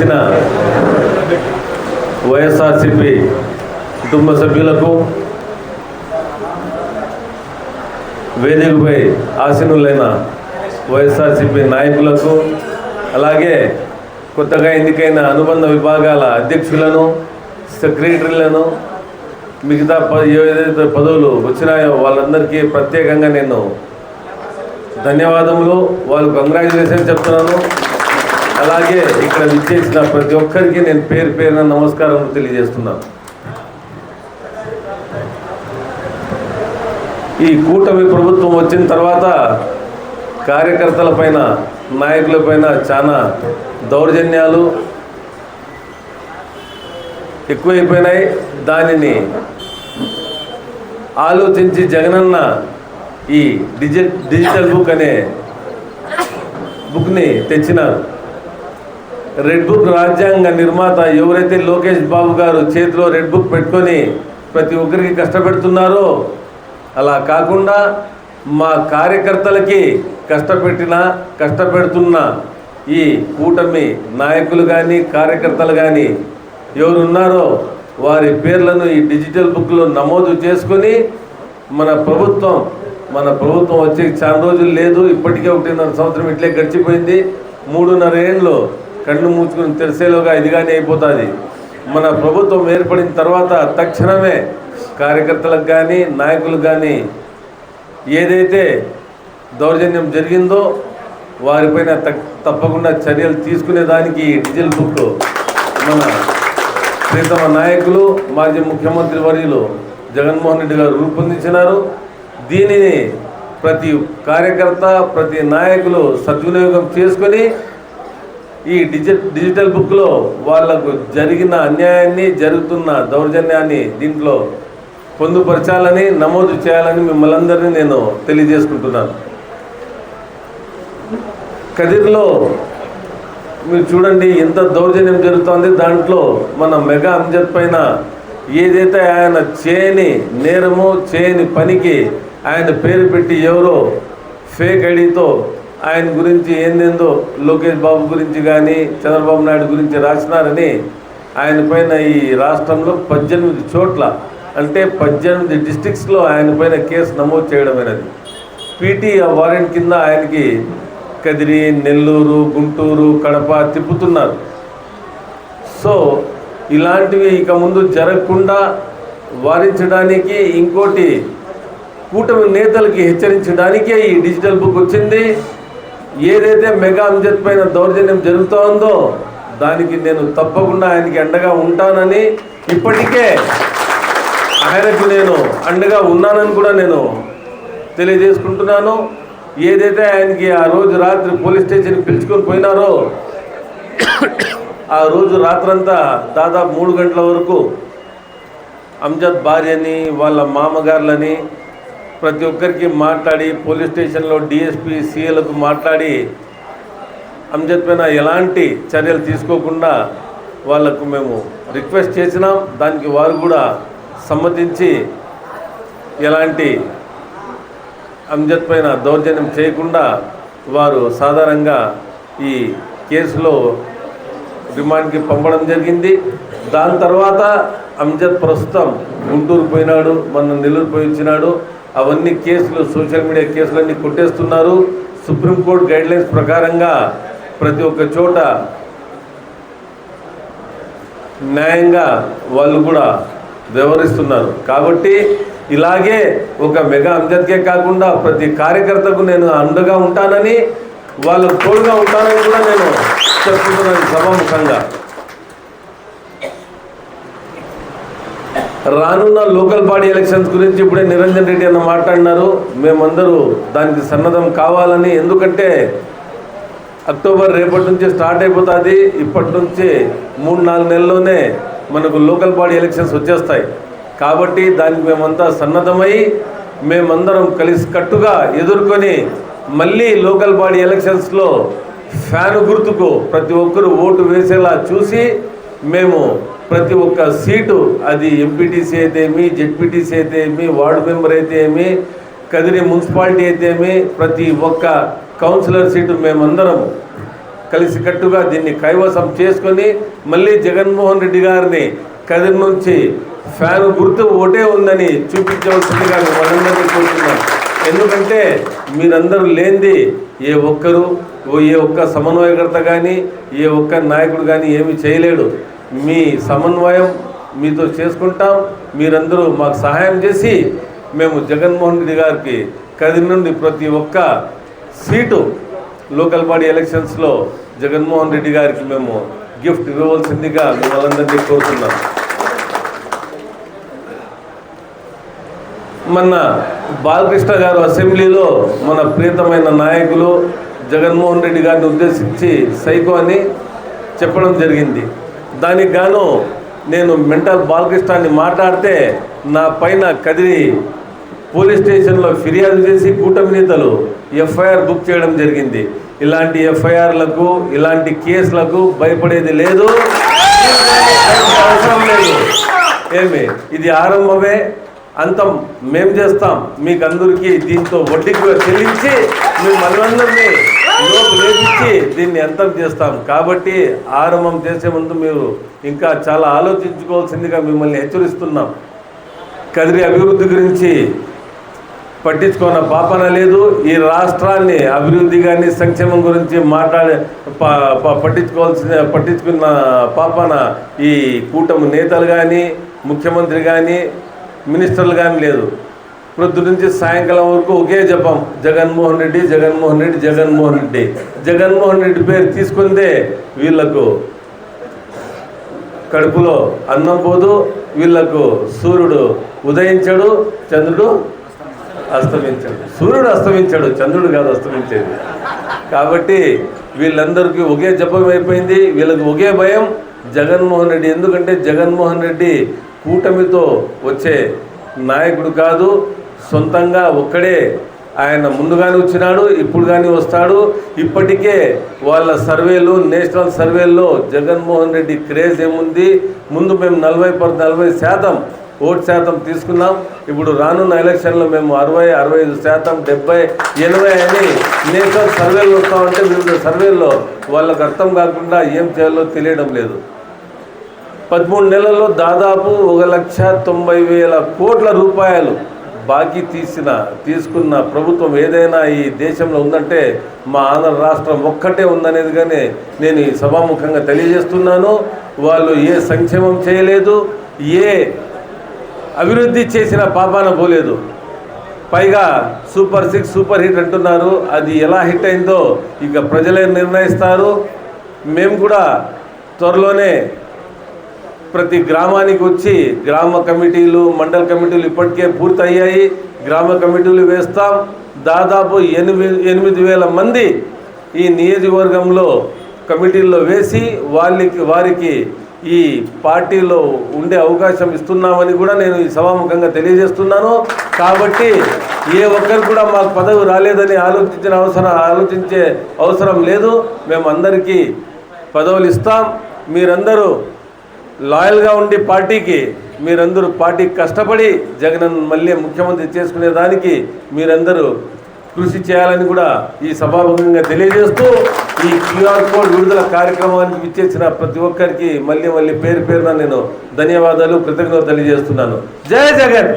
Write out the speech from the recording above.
చేసిన వైఎస్ఆర్సిపి కుటుంబ సభ్యులకు వేదికపై ఆసీనులైన వైఎస్ఆర్సిపి నాయకులకు అలాగే కొత్తగా ఎన్నికైన అనుబంధ విభాగాల అధ్యక్షులను సెక్రటరీలను మిగతా ప- ఏదైతే పదవులు వచ్చినాయో వాళ్ళందరికీ ప్రత్యేకంగా నేను ధన్యవాదములు. వాళ్ళు కంగ్రాచులేషన్ చెప్తున్నాను. అలాగే ఇక్కడ విచ్చేసిన ప్రతి ఒక్కరికి నేను పేరు పేరున నమస్కారం తెలియజేస్తున్నాను. ఈ కూటమి ప్రభుత్వం వచ్చిన తర్వాత కార్యకర్తల పైన నాయకుల పైన చాలా దౌర్జన్యాలు ఎక్కువైపోయినాయి. దానిని ఆలోచించి జగనన్న ఈ డిజి డిజిటల్ బుక్ అనే బుక్ని తెచ్చినారు. రెడ్ బుక్ రాజ్యాంగ నిర్మాత ఎవరైతే లోకేష్ బాబు గారు చేతిలో రెడ్ బుక్ పెట్టుకొని ప్రతి ఒక్కరికి కష్టపెడుతున్నారో అలా కాకుండా మా కార్యకర్తలకి కష్టపెట్టిన కష్టపెడుతున్న ఈ కూటమి నాయకులు కానీ కార్యకర్తలు కానీ ఎవరున్నారో వారి పేర్లను ఈ డిజిటల్ బుక్లో నమోదు చేసుకొని మన ప్రభుత్వం మన ప్రభుత్వం వచ్చే చాలా రోజులు లేదు. ఇప్పటికే ఒకటిన్నర సంవత్సరం ఇట్లే గడిచిపోయింది. మూడున్నర ఏళ్ళు కళ్ళు మూసుకుని తెరిసేలోగా ఇదిగానే అయిపోతుంది. మన ప్రభుత్వం ఏర్పడిన తర్వాత తక్షణమే కార్యకర్తలకు కానీ నాయకులకు కానీ ఏదైతే దౌర్జన్యం జరిగిందో వారిపైన తప్పకుండా చర్యలు తీసుకునేదానికి డిజిల్ డిజిటల్ బుక్ మన ప్రీతమ నాయకులు మాజీ ముఖ్యమంత్రి వర్యులు జగన్మోహన్ రెడ్డి గారు రూపొందించినారు. దీనిని ప్రతి కార్యకర్త ప్రతి నాయకులు సద్వినియోగం చేసుకొని ఈ డిజి డిజిటల్ బుక్లో వాళ్ళకు జరిగిన అన్యాయాన్ని జరుగుతున్న దౌర్జన్యాన్ని దీంట్లో పొందుపరచాలని నమోదు చేయాలని మిమ్మల్ని అందరినీ నేను తెలియజేసుకుంటున్నాను. కదిర్లో మీరు చూడండి ఎంత దౌర్జన్యం జరుగుతోంది. దాంట్లో మన మెగా అంజద్ పైన ఏదైతే ఆయన చేయని నేరము చేయని పనికి ఆయన పేరు పెట్టి ఎవరో ఫేక్ ఐడితో ఆయన గురించి ఏందేందో లోకేష్ బాబు గురించి కానీ చంద్రబాబు నాయుడు గురించి రాసినారని ఆయన పైన ఈ రాష్ట్రంలో పద్దెనిమిది చోట్ల అంటే పద్దెనిమిది డిస్టిక్స్లో ఆయన పైన కేసు నమోదు చేయడమైనది పీటీ వారెంట్ కింద ఆయనకి కదిరి నెల్లూరు గుంటూరు కడప తిప్పుతున్నారు. సో ఇలాంటివి ఇక ముందు జరగకుండా వారించడానికి ఇంకోటి కూటమి నేతలకి హెచ్చరించడానికే ఈ డిజిటల్ బుక్ వచ్చింది. ఏదైతే మెగా అంజద్ పైన దౌర్జన్యం జరుగుతోందో దానికి నేను తప్పకుండా ఆయనకి అండగా ఉంటానని ఇప్పటికే ఆయనకు నేను అండగా ఉన్నానని కూడా నేను తెలియజేసుకుంటున్నాను. ఏదైతే ఆయనకి ఆ రోజు రాత్రి పోలీస్ స్టేషన్కి పిలుచుకొని పోయినారో ఆ రోజు రాత్రంతా దాదాపు మూడు గంటల వరకు అంజద్ భార్యని వాళ్ళ మామగారులని ప్రతి ఒక్కరికి మాట్లాడి పోలీస్ స్టేషన్లో డిఎస్పీ సీఏలకు మాట్లాడి అంజద్ పైన ఎలాంటి చర్యలు తీసుకోకుండా వాళ్ళకు మేము రిక్వెస్ట్ చేసినాం. దానికి వారు కూడా సమ్మతించి ఎలాంటి అంజద్ పైన దౌర్జన్యం చేయకుండా వారు సాధారణంగా ఈ కేసులో రిమాండ్కి పంపడం జరిగింది. దాని తర్వాత అంజద్ ప్రస్తుతం గుంటూరు పోయినాడు మన నెల్లూరు పోయి వచ్చినాడు. అవన్నీ కేసులు సోషల్ మీడియా కేసులన్నీ కొట్టేస్తున్నారు. సుప్రీంకోర్టు గైడ్లైన్స్ ప్రకారంగా ప్రతి ఒక్క చోట న్యాయంగా వాళ్ళు కూడా వ్యవహరిస్తున్నారు. కాబట్టి ఇలాగే ఒక మెగా అంజద్కే కాకుండా ప్రతి కార్యకర్తకు నేను అండగా ఉంటానని వాళ్ళకు తోడుగా ఉంటానని కూడా నేను చెప్తున్నాను సభాముఖంగా. రానున్న లోకల్ బాడీ ఎలక్షన్స్ గురించి ఇప్పుడే నిరంజన్ రెడ్డి అన్న మాట్లాడినారు. మేమందరూ దానికి సన్నద్ధం కావాలని ఎందుకంటే అక్టోబర్ రేపటి నుంచి స్టార్ట్ అయిపోతుంది. ఇప్పటి నుంచి మూడు నాలుగు నెలల్లోనే మనకు లోకల్ బాడీ ఎలక్షన్స్ వచ్చేస్తాయి. కాబట్టి దానికి మేమంతా సన్నద్ధమై మేమందరం కలిసి కట్టుగా ఎదుర్కొని మళ్ళీ లోకల్ బాడీ ఎలక్షన్స్లో ఫ్యాన్ గుర్తుకు ప్రతి ఒక్కరు ఓటు వేసేలా చూసి మేము ప్రతి ఒక్క సీటు అది ఎంపీటీసీ అయితే ఏమి జెడ్పీటీసీ అయితే ఏమి వార్డు మెంబర్ అయితే ఏమి కదిరి మున్సిపాలిటీ అయితే ఏమి ప్రతి ఒక్క కౌన్సిలర్ సీటు మేమందరం కలిసికట్టుగా దీన్ని కైవసం చేసుకొని మళ్ళీ జగన్మోహన్ రెడ్డి గారిని కదిరి నుంచి ఫ్యాన్ గుర్తు ఒకటే ఉందని చూపించవలసిందిగా మనందరినీ కోరుతున్నాం. ఎందుకంటే మీరందరూ లేనిది ఏ ఒక్కరు ఏ ఒక్క సమన్వయకర్త కానీ ఏ ఒక్క నాయకుడు కానీ ఏమీ చేయలేడు. మీ సమన్వయం మీతో చేసుకుంటాం. మీరందరూ మాకు సహాయం చేసి మేము జగన్మోహన్ రెడ్డి గారికి కది నుండి ప్రతి ఒక్క సీటు లోకల్ బాడీ ఎలక్షన్స్లో జగన్మోహన్ రెడ్డి గారికి మేము గిఫ్ట్ ఇవ్వవలసిందిగా మిమ్మల్ని కోరుతున్నాం. మొన్న బాలకృష్ణ గారు అసెంబ్లీలో మన ప్రియతమైన నాయకులు జగన్మోహన్ రెడ్డి గారిని ఉద్దేశించి సైకో అని చెప్పడం జరిగింది. దానికి గాను నేను మెంటల్ బాలకృష్ణాన్ని మాట్లాడితే నా పైన కదిరి పోలీస్ స్టేషన్లో ఫిర్యాదు చేసి కూటమి నేతలు ఎఫ్ఐఆర్ బుక్ చేయడం జరిగింది. ఇలాంటి ఎఫ్ఐఆర్లకు ఇలాంటి కేసులకు భయపడేది లేదు. అవసరం లేదు ఏమి. ఇది ఆరంభమే. అంతం మేం చేస్తాం. మీకు అందరికీ దీంతో వడ్డీకి చెల్లించి మేము మనమందరినీ లోపు లేపించి దీన్ని అంతం చేస్తాం. కాబట్టి ఆరంభం చేసే ముందు మీరు ఇంకా చాలా ఆలోచించుకోవాల్సిందిగా మిమ్మల్ని హెచ్చరిస్తున్నాం. కదిరి అభివృద్ధి గురించి పట్టించుకున్న పాపన లేదు. ఈ రాష్ట్రాన్ని అభివృద్ధి కానీ సంక్షేమం గురించి మాట్లాడే ప- ప- పట్టించుకోవాల్సిన పట్టించుకున్న పాపన ఈ కూటమి నేతలు కానీ ముఖ్యమంత్రి కానీ మినిస్టర్లు కానీ లేదు. ప్రొద్దు నుంచి సాయంకాలం వరకు ఒకే జపం. జగన్మోహన్ రెడ్డి జగన్మోహన్ రెడ్డి జగన్మోహన్ రెడ్డి. జగన్మోహన్ రెడ్డి పేరు తీసుకుందే వీళ్ళకు కడుపులో అన్నం పోదు వీళ్ళకు సూర్యుడు ఉదయించాడు చంద్రుడు అస్తమించాడు. సూర్యుడు అస్తమించాడు చంద్రుడు కాదు అస్తమించేది. కాబట్టి వీళ్ళందరికీ ఒకే జపం అయిపోయింది వీళ్ళకి ఒకే భయం జగన్మోహన్ రెడ్డి. ఎందుకంటే జగన్మోహన్ రెడ్డి కూటమితో వచ్చే నాయకుడు కాదు సొంతంగా ఒక్కడే ఆయన ముందుగానే వచ్చినాడు ఇప్పుడు కానీ వస్తాడు. ఇప్పటికే వాళ్ళ సర్వేలు నేషనల్ సర్వేల్లో జగన్మోహన్ రెడ్డి క్రేజ్ ఏముంది? ముందు మేము నలభై పర్ నలభై శాతం ఓటు శాతం తీసుకున్నాం. ఇప్పుడు రానున్న ఎలక్షన్లో మేము అరవై అరవై ఐదు శాతం డెబ్బై ఎనభై అని నేషనల్ సర్వేలు వస్తామంటే వివిధ సర్వేల్లో వాళ్ళకు అర్థం కాకుండా ఏం చేయాలో తెలియడం లేదు. పదమూడు నెలల్లో దాదాపు ఒక లక్ష తొంభై వేల కోట్ల రూపాయలు బాకీ తీసిన తీసుకున్న ప్రభుత్వం ఏదైనా ఈ దేశంలో ఉందంటే మా ఆంధ్ర రాష్ట్రం ఒక్కటే ఉందనేది కానీ నేను ఈ సభాముఖంగా తెలియజేస్తున్నాను. వాళ్ళు ఏ సంక్షేమం చేయలేదు ఏ అభివృద్ధి చేసిన పాపాన పోలేదు. పైగా సూపర్ సిక్స్ సూపర్ హిట్ అంటున్నారు. అది ఎలా హిట్ అయిందో ఇక ప్రజలే నిర్ణయిస్తారు. మేము కూడా త్వరలోనే ప్రతి గ్రామానికి వచ్చి గ్రామ కమిటీలు మండల కమిటీలు ఇప్పటికే పూర్తయ్యాయి. గ్రామ కమిటీలు వేస్తాం. దాదాపు ఎనిమిది ఎనిమిది వేల మంది ఈ నియోజకవర్గంలో కమిటీల్లో వేసి వాళ్ళకి వారికి ఈ పార్టీలో ఉండే అవకాశం ఇస్తున్నామని కూడా నేను ఈ సభాముఖంగా తెలియజేస్తున్నాను. కాబట్టి ఏ ఒక్కరు కూడా మాకు పదవి రాలేదని ఆలోచించిన అవసరం ఆలోచించే అవసరం లేదు. మేము అందరికీ పదవులు ఇస్తాం. మీరందరూ లాయల్గా ఉండి పార్టీకి మీరందరూ పార్టీకి కష్టపడి జగన్ మళ్ళీ ముఖ్యమంత్రి చేసుకునే దానికి మీరందరూ కృషి చేయాలని కూడా ఈ సభాముఖంగా తెలియజేస్తూ ఈ క్యూఆర్ కోడ్ విడుదల కార్యక్రమానికి విచ్చేసిన ప్రతి ఒక్కరికి మళ్ళీ మళ్ళీ పేరు పేరున నేను ధన్యవాదాలు కృతజ్ఞతలు తెలియజేస్తున్నాను. జయ జగన్!